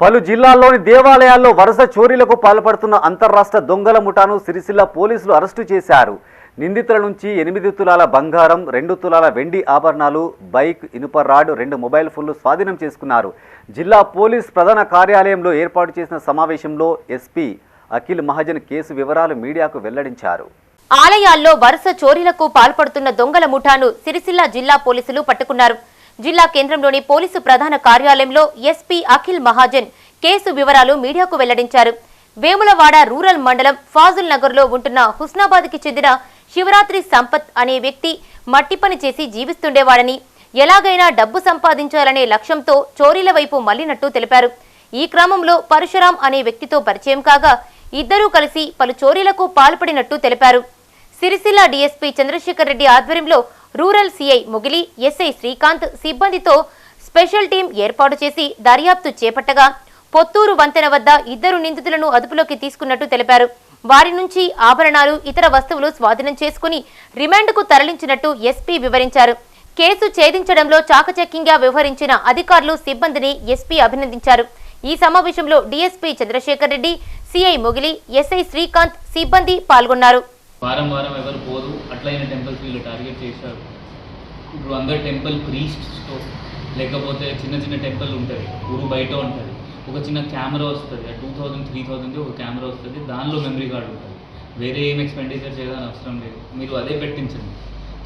పలు జిల్లాల్లోని దేవాలయాల్లో వరుస చోరీలకు పాల్పడుతున్న అంతర్రాష్ట్ర దొంగల ముఠాను సిరిసిల్ల పోలీసులు అరెస్టు చేశారు. నిందితుల నుంచి ఎనిమిది తులాల బంగారం రెండు తులాల వెండి ఆభరణాలు బైక్ ఇనుప రాడ్ రెండు మొబైల్ ఫోన్లు స్వాధీనం చేసుకున్నారు. జిల్లా పోలీస్ ప్రధాన కార్యాలయంలో ఏర్పాటు చేసిన సమావేశంలో ఎస్పీ అఖిల్ మహాజన్ కేసు వివరాలు మీడియాకు వెల్లడించారు. ఆలయాల్లో వరుస చోరీలకు పాల్పడుతున్న దొంగల ముఠాను సిరిసిల్ల జిల్లా పోలీసులు పట్టుకున్నారు. జిల్లా కేంద్రంలోని పోలీసు ప్రధాన కార్యాలయంలో ఎస్పీ అఖిల్ మహాజన్ కేసు వివరాలు మీడియాకు వెల్లడించారు. వేములవాడ రూరల్ మండలం ఫాజుల్ నగర్లో ఉంటున్న హుస్నాబాద్కి చెందిన శివరాత్రి సంపత్ అనే వ్యక్తి మట్టి పని చేసి జీవిస్తుండేవాడని ఎలాగైనా డబ్బు సంపాదించాలనే లక్ష్యంతో చోరీల వైపు మళ్ళినట్టు తెలిపారు. ఈ క్రమంలో పరశురాం అనే వ్యక్తితో పరిచయం కాగా ఇద్దరూ కలిసి పలు చోరీలకు పాల్పడినట్టు తెలిపారు. సిరిసిల్ల డీఎస్పీ చంద్రశేఖర్ రెడ్డి ఆధ్వర్యంలో rural CI Mogili SI Srikanth సిబ్బందితో స్పెషల్ టీం ఏర్పాటు చేసి దర్యాప్తు చేపట్టగా పొత్తూరు వంతెన వద్ద ఇద్దరు నిందితులను అదుపులోకి తీసుకున్నట్టు తెలిపారు. వారి నుంచి ఆభరణాలు ఇతర వస్తువులు స్వాధీనం చేసుకుని రిమాండ్కు తరలించినట్టు ఎస్పీ వివరించారు. కేసు ఛేదించడంలో చాకచక్యంగా వ్యవహరించిన అధికారులు సిబ్బందిని ఎస్పీ అభినందించారు. ఈ సమావేశంలో DSP Chandrashekar Reddy CI Mogili SI Srikanth సిబ్బంది పాల్గొన్నారు. వారం వారం ఎవరు పోదు. అట్లయిన టెంపుల్స్ వీళ్ళు టార్గెట్ చేశారు. ఇప్పుడు అందరు టెంపుల్ ప్రీస్ట్స్తో లేకపోతే చిన్న చిన్న టెంపుల్ ఉంటుంది. ఊరు బయట ఉంటుంది. ఒక చిన్న కెమెరా వస్తుంది. ఆ టూ థౌజండ్ త్రీ థౌజండ్ ఒక కెమెరా వస్తుంది. దానిలో మెమరీ కార్డు ఉంటుంది. వేరే ఏం ఎక్స్పెండిచర్ చేయాలని అవసరం లేదు. మీరు అదే పెట్టించండి.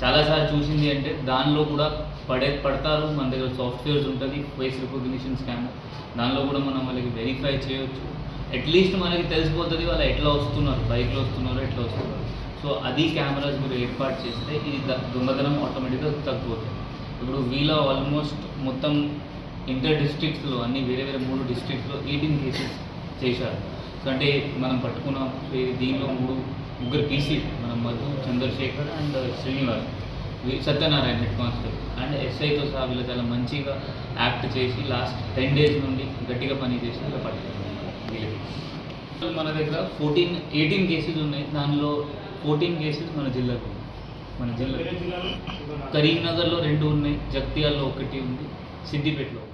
చాలాసార్లు చూసింది అంటే దానిలో కూడా పడే పడతారు. మన దగ్గర సాఫ్ట్వేర్స్ ఉంటుంది. ఫేస్ రికగ్నిషన్ స్కానర్ దానిలో కూడా మనం వాళ్ళకి వెరిఫై చేయొచ్చు. అట్లీస్ట్ మనకి తెలిసిపోతుంది వాళ్ళు ఎట్లా వస్తున్నారు బైక్లో వస్తున్నారు ఎట్లా వస్తున్నారు. సో అది కెమెరాస్ మీరు ఏర్పాటు చేస్తే ఇది ద- దొంగతనం ఆటోమేటిక్గా తగ్గిపోతుంది. ఇప్పుడు వీళ్ళ ఆల్మోస్ట్ మొత్తం ఇంటర్ డిస్ట్రిక్ట్స్లో అన్ని వేరే వేరే మూడు డిస్ట్రిక్ట్స్లో ఎయిటీన్ కేసెస్ చేశారు. సో అంటే మనం పట్టుకున్న దీనిలో మూడు ముగ్గురు పీసీ మన Madhu Chandrashekar and Srinivas. Satyanarayana head constable and ఎస్ఐతో సహా వీళ్ళు చాలా మంచిగా యాక్ట్ చేసి లాస్ట్ టెన్ డేస్ నుండి గట్టిగా పని చేసి ఇలా పట్టుకున్నారు. మన దగ్గర ఫోర్టీన్ ఎయిటీన్ కేసెస్ ఉన్నాయి. దానిలో ఫోర్టీన్ కేసెస్ మన ఉన్నాయి. మన జిల్లా. కరీంనగర్లో రెండు ఉన్నాయి. జగిత్యాలలో ఒకటి ఉంది. సిద్దిపేటలో